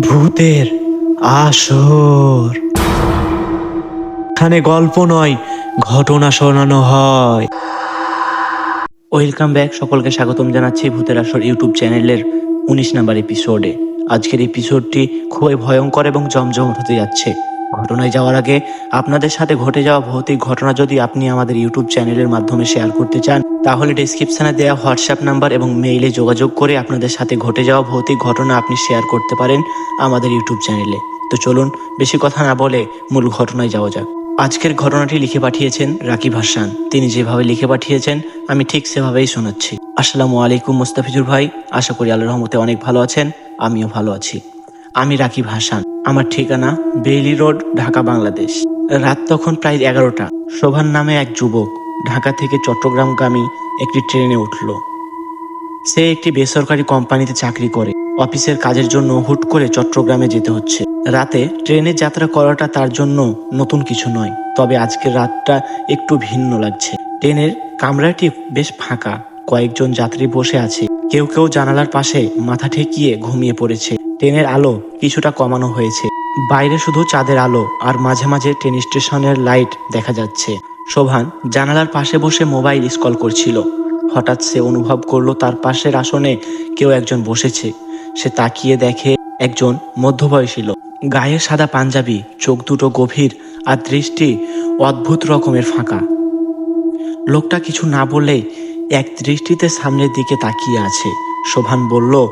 ভূতের আসর। এখানে গল্প নয়, ঘটনা শোনানো হয়। ওয়েলকাম ব্যাক, সকলকে স্বাগতম জানাচ্ছি ভূতের আসর ইউটিউব চ্যানেলের উনিশ নাম্বার এপিসোডে আজকের এপিসোডটি খুবই ভয়ঙ্কর এবং জমজমট হতে যাচ্ছে। ঘটনায় যাওয়ার আগে আপনাদের সাথে ঘটে যাওয়া ভৌতিক ঘটনা যদি আপনি আমাদের ইউটিউব চ্যানেলের মাধ্যমে শেয়ার করতে চান তাহলে ডিসক্রিপশনে দেওয়া হোয়াটসঅ্যাপ নাম্বার এবং মেইলে যোগাযোগ করে আপনাদের সাথে ঘটে যাওয়া ভৌতিক ঘটনা আপনি শেয়ার করতে পারেন আমাদের ইউটিউব চ্যানেলে তো চলুন, বেশি কথা না বলে মূল ঘটনায় যাওয়া যাক। আজকের ঘটনাটি লিখে পাঠিয়েছেন রাকিব হাসান। তিনি যেভাবে লিখে পাঠিয়েছেন, আমি ঠিক সেভাবেই শোনাচ্ছি। আসসালামু আলাইকুম মোস্তাফিজুর ভাই, আশা করি আল্লাহ রহমতে অনেক ভালো আছেন, আমিও ভালো আছি। আমি রাকিব হাসান, আমার ঠিকানা বেইলি রোড, ঢাকা, বাংলাদেশ। রাত তখন প্রায় এগারোটা। শোভান নামে এক যুবক ঢাকা থেকে চট্টগ্রামগামী একটি ট্রেনে উঠল। সে একটি বেসরকারি কোম্পানিতে চাকরি করে। অফিসের কাজের জন্য হুট করে চট্টগ্রামে যেতে হচ্ছে। রাতে ট্রেনে যাত্রা করাটা তার জন্য নতুন কিছু নয়, তবে আজকের রাতটা একটু ভিন্ন লাগছে। ট্রেনের কামরাটি বেশ ফাঁকা, কয়েকজন যাত্রী বসে আছে। কেউ কেউ জানালার পাশে মাথা ঠেকিয়ে ঘুমিয়ে পড়েছে। ট্রেনের আলো কিছুটা কমানো হয়েছে। বাইরে শুধু চাঁদের আলো, আর মাঝে মাঝে ট্রেন স্টেশনের লাইট দেখা যাচ্ছে। শোভান জানালার পাশে বসে মোবাইল স্কল করছিল। হঠাৎ সে অনুভব করল তার পাশের আসনে কেউ একজন বসেছে। সে তাকিয়ে দেখে একজন মধ্যবয়সী লোক। গায়ে সাদা পাঞ্জাবি, চোখ দুটো গভীর আর দৃষ্টি অদ্ভুত রকমের ফাঁকা। লোকটা কিছু না বলে এক দৃষ্টিতে সামনের দিকে তাকিয়ে আছে। শোভান বলল,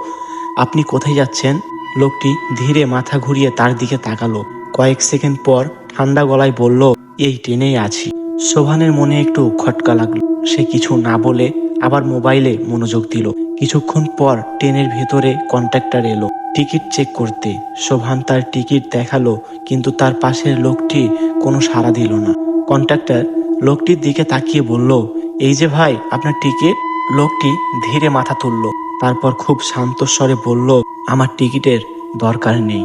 আপনি কোথায় যাচ্ছেন? লোকটি ধীরে মাথা ঘুরিয়ে তার দিকে তাকালো। কয়েক সেকেন্ড পর ঠান্ডা গলায় বলল, এই ট্রেনেই আছি। শোভানের মনে একটু খটকা লাগল। সে কিছু না বলে আবার মোবাইলে মনোযোগ দিল। কিছুক্ষণ পর ট্রেনের ভেতরে কন্ট্রাক্টর এলো। টিকিট চেক করতে। শোভান তার টিকিট দেখাল, কিন্তু তার পাশের লোকটি কোনো সাড়া দিল না। কন্ট্রাক্টর লোকটির দিকে তাকিয়ে বলল, এই যে ভাই, আপনার টিকিট? লোকটি ধীরে মাথা তুলল, তারপর খুব শান্ত স্বরে বলল, আমার টিকিটের দরকার নেই।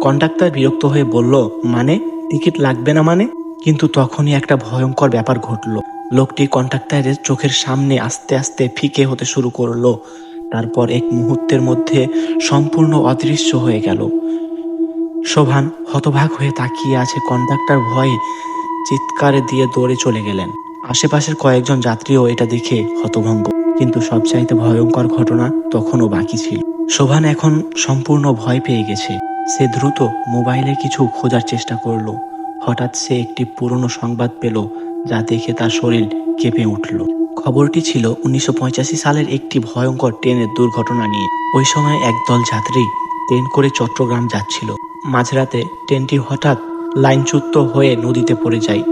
কন্ডাক্টর বিরক্ত হয়ে বলল মানে? টিকিট লাগবে না মানে? কিন্তু তখনই একটা ভয়ঙ্কর ব্যাপার ঘটলো। লোকটি কন্ট্রাক্টরের চোখের সামনে আস্তে আস্তে ফিকে হতে শুরু করল। তারপর এক মুহূর্তের মধ্যে সম্পূর্ণ অদৃশ্য হয়ে গেল। শোভান হতভাগ হয়ে তাকিয়ে আছে কন্ডাক্টর ভয়ে চিৎকারে দিয়ে দৌড়ে চলে গেলেন। আশেপাশের কয়েকজন যাত্রীও এটা দেখে হতভঙ্গ কিন্তু সবচাইতে ভয়ঙ্কর ঘটনা তখনও বাকি ছিল। শোভান এখন সম্পূর্ণ ভয় পেয়ে গেছে। সে দ্রুত মোবাইলে কিছু খোঁজার চেষ্টা করল। হঠাৎ সে একটি পুরনো সংবাদ পেল যা দেখে তার শরীর কেঁপে উঠল। খবরটি ছিল উনিশশো সালের একটি ভয়ঙ্কর ট্রেনের দুর্ঘটনা নিয়ে। ওই সময় একদল যাত্রী ট্রেন করে চট্টগ্রাম যাচ্ছিল। মাঝরাতে ট্রেনটি হঠাৎ লাইনচ্যুত হয়ে নদীতে পড়ে যায়।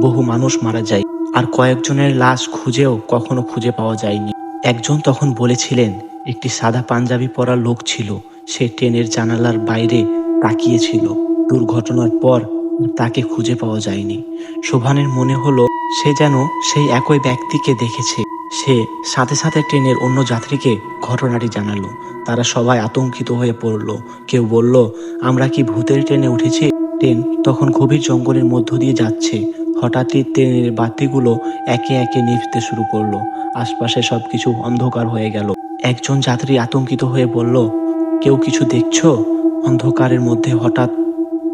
বহু মানুষ মারা যায় আর কয়েকজনের লাশ খুঁজেও কখনো খুঁজে পাওয়া যায়নি। একজন তখন বলেছিলেন, একটি সাদা পাঞ্জাবি পরা লোক ছিল। সে ট্রেনের জানালার বাইরে তাকিয়েছিল। দুর্ঘটনার পর তাকে খুঁজে পাওয়া যায়নি। শোভানের মনে হলো, সে যেন সেই একই ব্যক্তিকে দেখেছে। সে সাথে সাথে ট্রেনের অন্য যাত্রীকে ঘটনাটি জানালো। তারা সবাই আতঙ্কিত হয়ে পড়ল। কেউ বলল, আমরা কি ভূতের ট্রেনে উঠেছি? ট্রেন তখন গভীর জঙ্গলের মধ্য দিয়ে যাচ্ছে। হঠাৎই ট্রেনের বাতিগুলো একে একে নিভতে শুরু করল। আশপাশে সবকিছু অন্ধকার হয়ে গেল। একজন যাত্রী আতঙ্কিত হয়ে বলল, কেউ কিছু দেখছ? অন্ধকারের মধ্যে হঠাৎ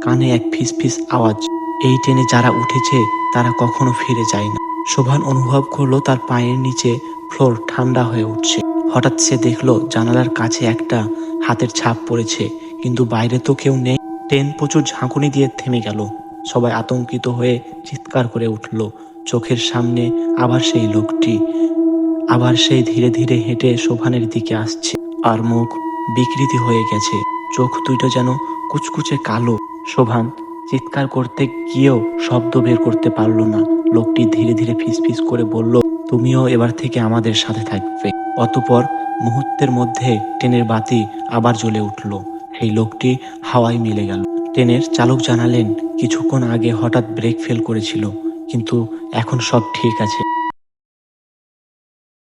কানে এক ফিস ফিস আওয়াজ। এই ট্রেনে যারা উঠেছে, তারা কখনো ফিরে যায় না। শোভান অনুভব করল তার পায়ের নিচে ফ্লোর ঠান্ডা হয়ে উঠছে। হঠাৎ সে দেখল জানালার কাছে একটা হাতের ছাপ পড়েছে, কিন্তু বাইরে তো কেউ নেই। ট্রেন প্রচুর ঝাঁকুনি দিয়ে থেমে গেল। সবাই আতঙ্কিত হয়ে চিৎকার করে উঠল। চোখের সামনে আবার সেই লোকটি। আবার সেই ধীরে ধীরে হেঁটে শোভানের দিকে আসছে। আর মুখ বিকৃতি হয়ে গেছে। চোখ দুইটা যেন কুচকুচে কালো। শোভান, চিৎকার করতে গিয়েও শব্দ বের করতে পারল না। লোকটি ধীরে ধীরে ফিসফিস করে বলল, তুমিও এবার থেকে আমাদের সাথে থাকবে। অতপর মুহূর্তের মধ্যে ট্রেনের বাতি আবার জ্বলে উঠল। সেই লোকটি হাওয়ায় মিলে গেল। ট্রেনের চালক জানালেন, কিছুক্ষণ আগে হঠাৎ ব্রেক ফেল করেছিল, কিন্তু এখন সব ঠিক আছে।